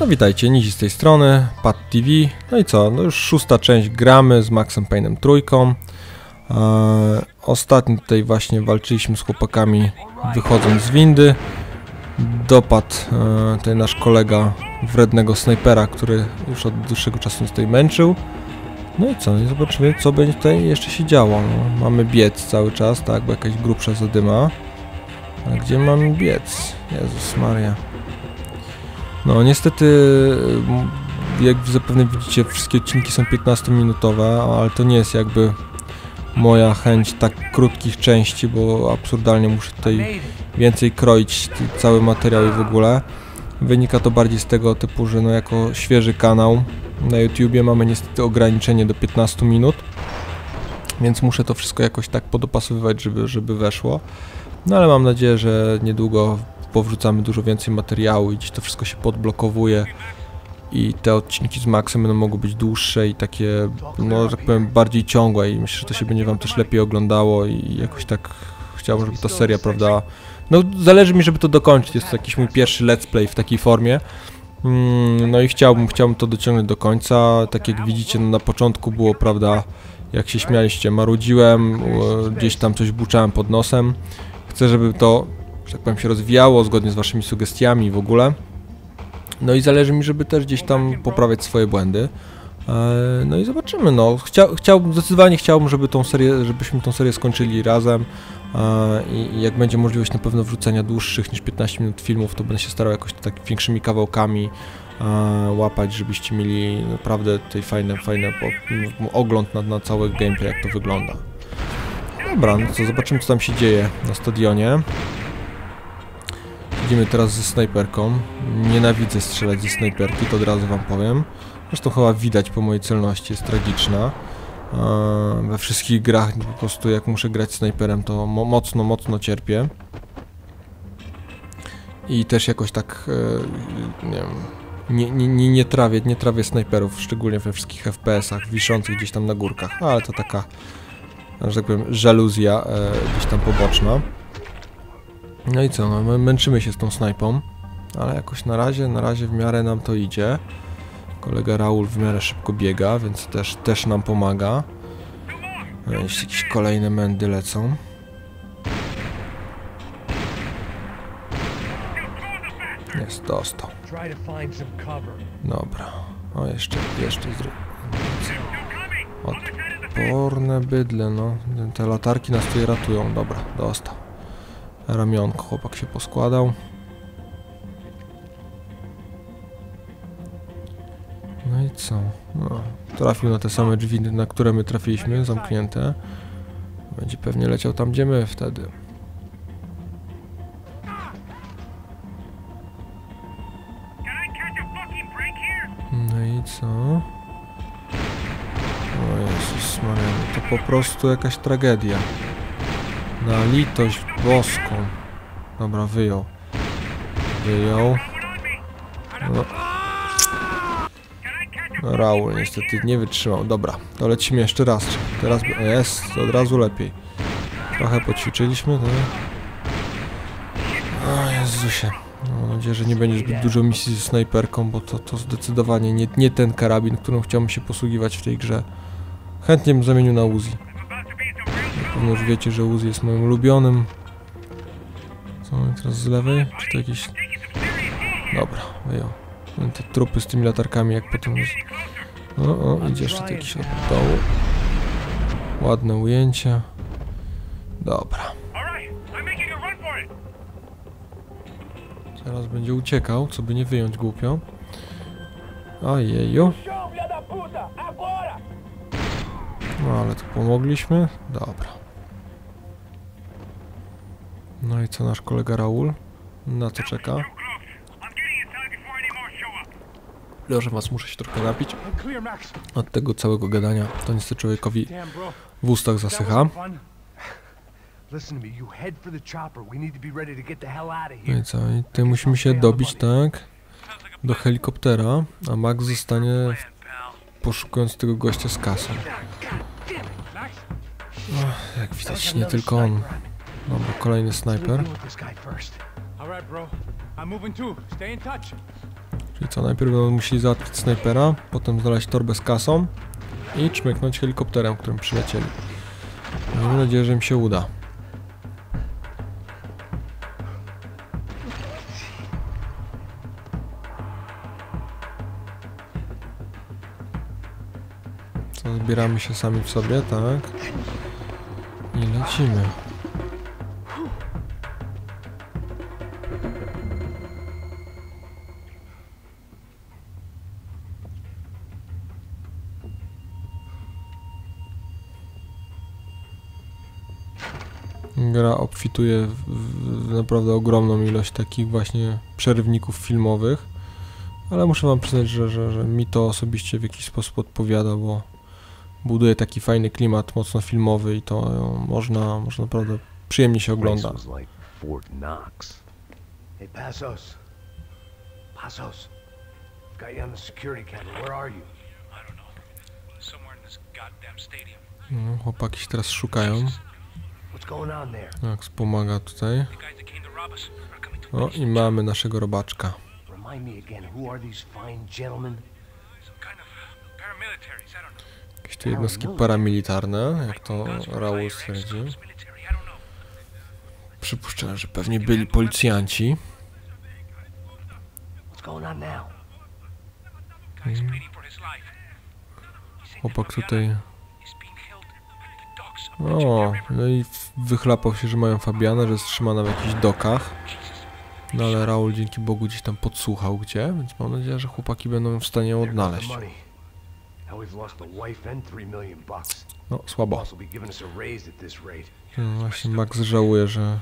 No witajcie, Nizi z tej strony, Pad TV. No i co, no już szósta część gramy z Maxem Payne'em trójką. Eee, ostatnio tutaj właśnie walczyliśmy z chłopakami wychodząc z windy. Dopadł e, nasz kolega wrednego snajpera, który już od dłuższego czasu nas tutaj męczył. No i co, no i zobaczymy co będzie tutaj jeszcze się działo. No, mamy biec cały czas, tak, bo jakaś grubsza zadyma. Ale gdzie mamy biec? Jezus Maria. No niestety, m, jak zapewne widzicie, wszystkie odcinki są 15-minutowe, ale to nie jest jakby moja chęć tak krótkich części, bo absurdalnie muszę tutaj więcej kroić cały materiał i w ogóle. Wynika to bardziej z tego typu, że no jako świeży kanał na YouTubie mamy niestety ograniczenie do 15 minut, więc muszę to wszystko jakoś tak podopasowywać, żeby, żeby weszło. No ale mam nadzieję, że niedługo powrzucamy dużo więcej materiału i gdzieś to wszystko się podblokowuje i te odcinki z Maxem będą mogły być dłuższe i takie, no tak powiem, bardziej ciągłe i myślę, że to się będzie wam też lepiej oglądało i jakoś tak chciałbym, żeby ta seria, prawda, no zależy mi, żeby to dokończyć, jest to jakiś mój pierwszy let's play w takiej formie, Mm, no i chciałbym, chciałbym to dociągnąć do końca, tak jak widzicie no, na początku było, prawda, jak się śmialiście, marudziłem, gdzieś tam coś buczałem pod nosem, chcę, żeby to, że tak powiem, się rozwijało zgodnie z waszymi sugestiami w ogóle, no i zależy mi, żeby też gdzieś tam poprawiać swoje błędy. E, No i zobaczymy, no. Chcia, chciałbym, zdecydowanie chciałbym, żeby tą serię, żebyśmy tą serię skończyli razem. I jak będzie możliwość na pewno wrzucenia dłuższych niż 15 minut filmów, to będę się starał jakoś tak większymi kawałkami łapać, żebyście mieli naprawdę tutaj fajne, fajne ogląd na, na cały gameplay, jak to wygląda. Dobra, no to zobaczymy, co tam się dzieje na stadionie. Idziemy teraz ze snajperką. Nienawidzę strzelać ze snajperki, to od razu wam powiem. Zresztą chyba widać po mojej celności, jest tragiczna. Eee, we wszystkich grach po prostu jak muszę grać snajperem to mo mocno, mocno cierpię. I też jakoś tak, e, nie wiem, nie, nie, nie, nie trawię, nie trawię snajperów, szczególnie we wszystkich FPS-ach wiszących gdzieś tam na górkach, ale to taka, że tak powiem, żaluzja e, gdzieś tam poboczna. No i co, no, my męczymy się z tą snajpą, ale jakoś na razie, na razie w miarę nam to idzie. Kolega Raul w miarę szybko biega, więc też, też nam pomaga. No, Jeszcze jakieś kolejne mędy lecą. Jest, dostał. Dobra. O, jeszcze, jeszcze zrób. Odporne bydle, no. Te latarki nas tutaj ratują. Dobra, dostał. Ramionko chłopak się poskładał. Co? No, trafił na te same drzwi, na które my trafiliśmy, zamknięte. Będzie pewnie leciał tam, gdzie my wtedy. No i co? O Jezus Maria, no to po prostu jakaś tragedia. Na litość boską. Dobra, wyjął. Wyjął. No. No Raul niestety nie wytrzymał. Dobra, to lecimy jeszcze raz. Teraz jest, od razu lepiej. Trochę poćwiczyliśmy, to... O Jezusie. No, Mam nadzieję, że nie będzie zbyt dużo misji ze snajperką, bo to, to zdecydowanie nie, nie ten karabin, którym chciałbym się posługiwać w tej grze. Chętnie bym zamienił na Uzi. Pewno już wiecie, że Uzi jest moim ulubionym. Co mamy teraz z lewej? Czy to jakieś... Dobra, wyjął. Te trupy z tymi latarkami, jak potem... jest- O, o, idzie jeszcze to jakiś od dołu. Ładne ujęcia. Dobra. Teraz będzie uciekał, co by nie wyjąć głupio. Ojeju. No ale to pomogliśmy. Dobra. No i co nasz kolega Raul? Na co czeka? Leżę was, muszę się trochę napić. Od tego całego gadania to niestety człowiekowi w ustach zasycha. No i co? I tutaj musimy się dobić, tak? Do helikoptera, a Max zostanie poszukując tego gościa z kasą. Ach, jak widać, nie tylko on. Dobra, kolejny snajper. bro. I'm moving too. Stay in touch. Czyli co, najpierw będą musieli załatwić snajpera, potem znaleźć torbę z kasą i czmyknąć helikopterem, którym przylecieli. Miejmy nadzieję, że im się uda. Co, zbieramy się sami w sobie, tak? I lecimy. Gra obfituje w, naprawdę ogromną ilość takich właśnie przerywników filmowych, ale muszę wam przyznać, że, że, że mi to osobiście w jakiś sposób odpowiada, bo buduje taki fajny klimat mocno filmowy i to e, można, można naprawdę przyjemnie się ogląda. Hey, Passos. Passos. Got you on the security camera. Where are you? I don't know. Somewhere in this goddamn stadium. No, chłopaki się teraz szukają. What's going on there? Jak wspomaga tutaj. O, i mamy naszego robaczka. Remind me again, who are these fine gentlemen? some kind of paramilitaries. I don't know. Jakieś tu jednostki paramilitarne, jak to Raul stwierdził. ex-cops, military, I don't know. Przypuszczam, że pewnie byli policjanci. What's going on O, River. no i wychlapał się, że mają Fabiana, że jest trzymana w jakichś dokach. No ale Raul dzięki Bogu gdzieś tam podsłuchał gdzie, więc mam nadzieję, że chłopaki będą w stanie ją odnaleźć. No, słabo. No, właśnie Max żałuje, że,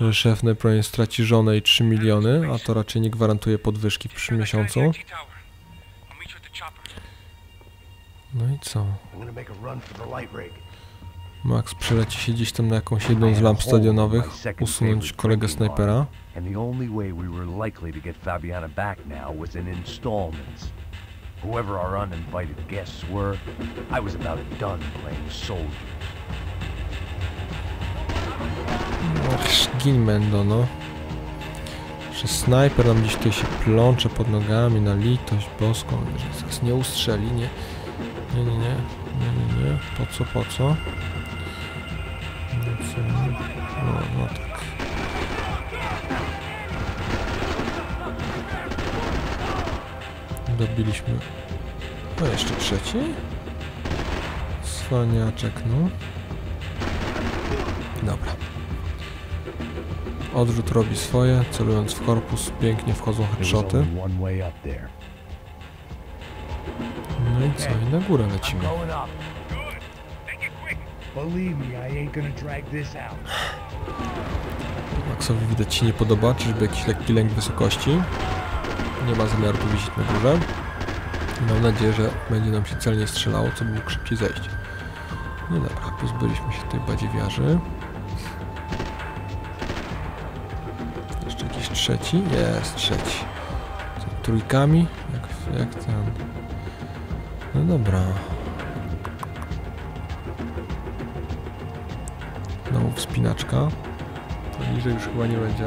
że szef najprawdopodobniej straci żonę i 3 miliony, a to raczej nie gwarantuje podwyżki przyszłym miesiącu. No i co? Max przyleci się gdzieś tam na jakąś jedną z lamp stadionowych, usunąć kolegę snajpera. And the only way we were likely to get Fabiana back now was in installments. Whoever our uninvited guests were, I was about done playing soldier. Och, gin Mendo, no. Że snajper nam gdzieś tutaj się plącze pod nogami na litość boską, że nie ustrzeli, nie. Nie, nie, nie, nie, nie, nie. Po co, po co? No? No, tak. Dobiliśmy. No jeszcze trzeci? Cwaniaczek, no. Dobra. Odrzut robi swoje, celując w korpus, pięknie wchodzą headshoty. No i co, i na górę lecimy. Believe me, I ain't gonna drag this out. Maxowi widać się nie podoba, czyżby jakiś lekki lęk wysokości. Nie ma zamiaru tu na górze. Mam nadzieję, że będzie nam się celnie strzelało, co by mógł szybciej zejść. No dobra, pozbyliśmy się tej badziewiarzy. Jeszcze jakiś trzeci? Jest trzeci. Co, trójkami? Jak, jak ten... No dobra. Znowu wspinaczka. Niżej już chyba nie będzie.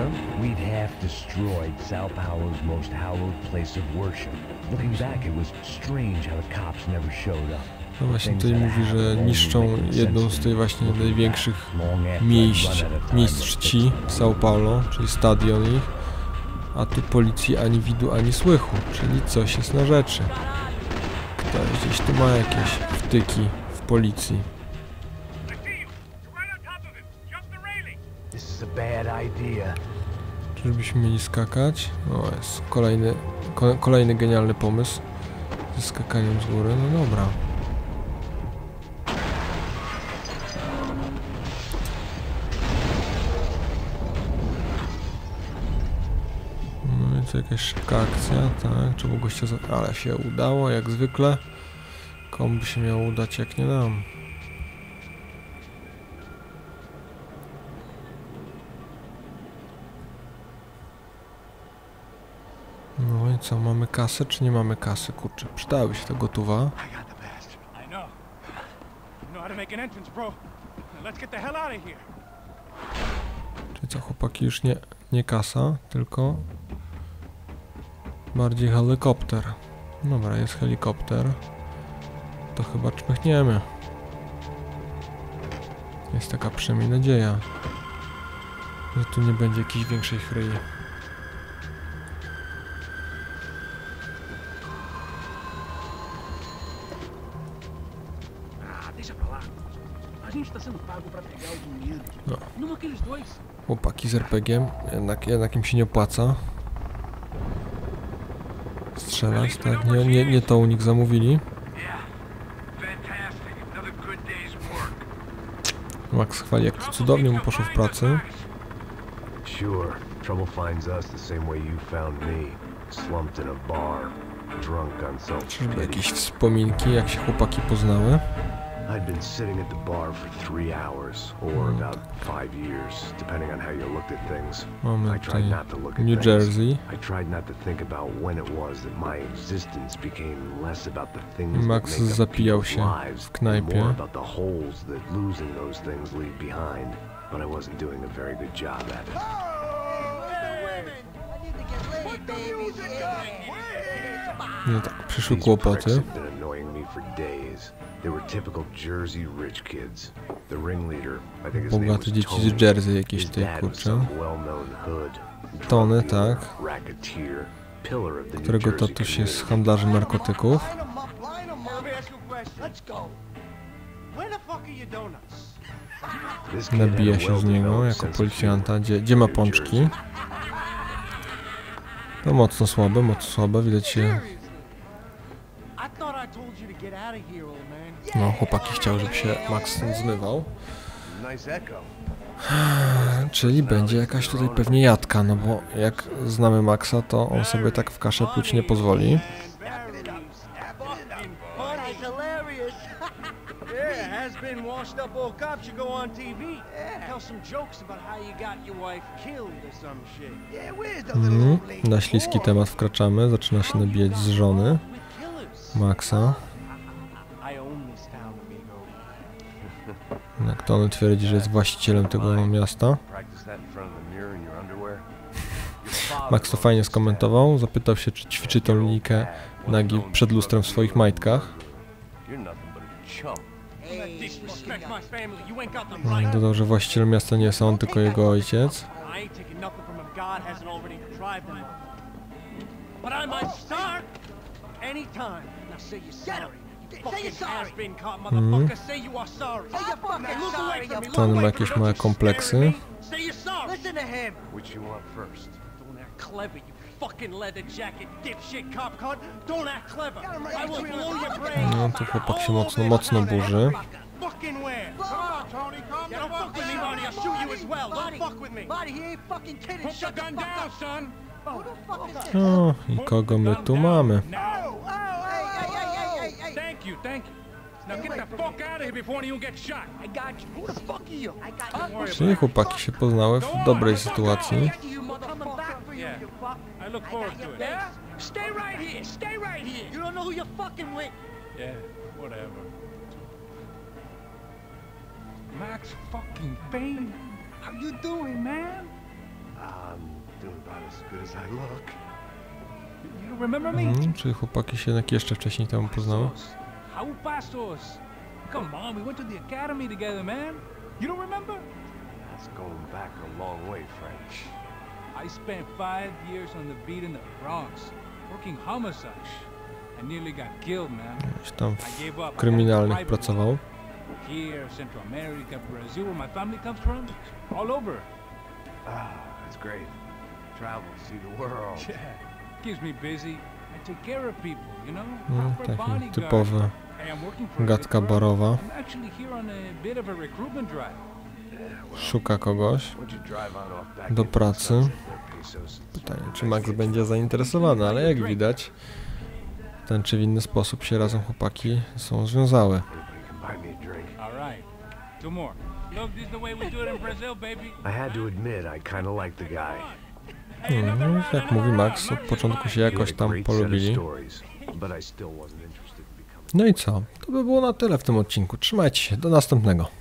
Half destroyed Sao Paulo's most hallowed place of worship. Looking back, it was strange how the cops never showed up. No właśnie tutaj mówi, że niszczą jedną z tych właśnie największych miejsc, miejsc czci w São Paulo, czyli stadion ich, a tu policji ani widu, ani słychu, czyli coś jest na rzeczy. Ktoś gdzieś tu ma jakieś wtyki w policji. Czyżbyśmy mieli skakać? O, jest kolejny, ko kolejny genialny pomysł ze skakaniem z góry, no dobra. No więc jakaś szybka akcja, tak, trzeba gościa za... Ale się udało, jak zwykle. Komu by się miało udać, jak nie nam. No i co, mamy kasę czy nie mamy kasy? Kurczę, przydałaby się ta gotowa. Czyli co, chłopaki już nie, nie kasa, tylko bardziej helikopter. Dobra, jest helikopter. To chyba czmychniemy. Jest taka przynajmniej nadzieja, że tu nie będzie jakiejś większej chryi. A gente tá sendo pago pra pegar o dinheiro. Não. Numa aqueles dois. Chłopaki z RPG-iem, jednak, jednak im się nie opłaca. Strzelać, tak? Nie, nie, nie to u nich zamówili. Max chwali, jak to cudownie mu poszło w pracy. Sure, trouble finds us the same way you found me. Slumped in a bar, drunk on self Czyżby jakieś wspominki, jak się chłopaki poznały? I'd been sitting at the bar for three hours, or hmm. about five years, depending on how you looked at things. I tried not to look at New things. Jersey. I tried not to think about when it was that my existence became less about the things Max that make up people's lives, and more about the holes that losing those things leave behind. But I wasn't doing a very good job at it. No tak, przyszły kłopoty. They were typical Jersey rich kids. The ringleader, I think his name was dzieci Tony. z Jersey jakieś His tutaj, dad was kurczę. some well-known hood, drug Tony, tak. Racketeer, pillar of the New Którego tatuś jest community. handlarzem narkotyków. Nabija się z niego jako policjanta. Gdzie, gdzie ma pączki? To mocno słabe, mocno słabe. Widać się, No chłopaki chciał, żeby się Max stąd zmywał. Czyli będzie jakaś tutaj pewnie jadka, no bo jak znamy Maxa, to on sobie tak w kaszę pluć nie pozwoli. Mhm. Na śliski temat wkraczamy, zaczyna się nabijać z żony. Maxa. Jak to on twierdzi, że jest właścicielem tego miasta. Max to fajnie skomentował, zapytał się, czy ćwiczy tą linijkę nagi przed lustrem w swoich majtkach. Right. Dodał, że właścicielem miasta nie jest on, tylko jego ojciec. But I might start anytime. Now say you're sorry. To on ma jakieś małe kompleksy. to. No tu chłopak się mocno, mocno burzy. O, i kogo my tu mamy? Now. Hey, hey, hey, hey, hey, hey. Thank you, thank you. Now get the fuck out of here before you get shot. I got you. Who the fuck are you? I got Don't worry Czyli chłopaki się poznały w dobrej sytuacji. Yeah. it. I look forward to it. Yeah? Stay right here. Stay right here. You don't know who you're fucking with. Yeah, whatever. Max fucking Payne? How you doing, man? I'm doing about as good as I look. You don't remember me? Czyli chłopaki się jednak jeszcze wcześniej temu poznały. How pasos? Come on, we went to the academy together, man. You don't remember? That's going back a long way, French. I spent five years on the beat in the Bronx, working homicide. I nearly got killed, man. Gdzieś tam I w gave up. I had a kryminalnych private pracował. life. Here, Central America, Brazil, where my family comes from. All over. Ah, that's great. Travel, see the world. Yeah. Keeps me busy. I take care of people, you know? No, Proper taki bodyguard. typowy Hey, I'm working for a gadka good firm. barowa. Szuka kogoś. Do pracy. Pytanie, czy Max będzie zainteresowany, ale jak widać, w ten czy w inny sposób się razem chłopaki są związały. No, jak mówi Max, od początku się jakoś tam polubili. No i co? To by było na tyle w tym odcinku. Trzymajcie się, do następnego.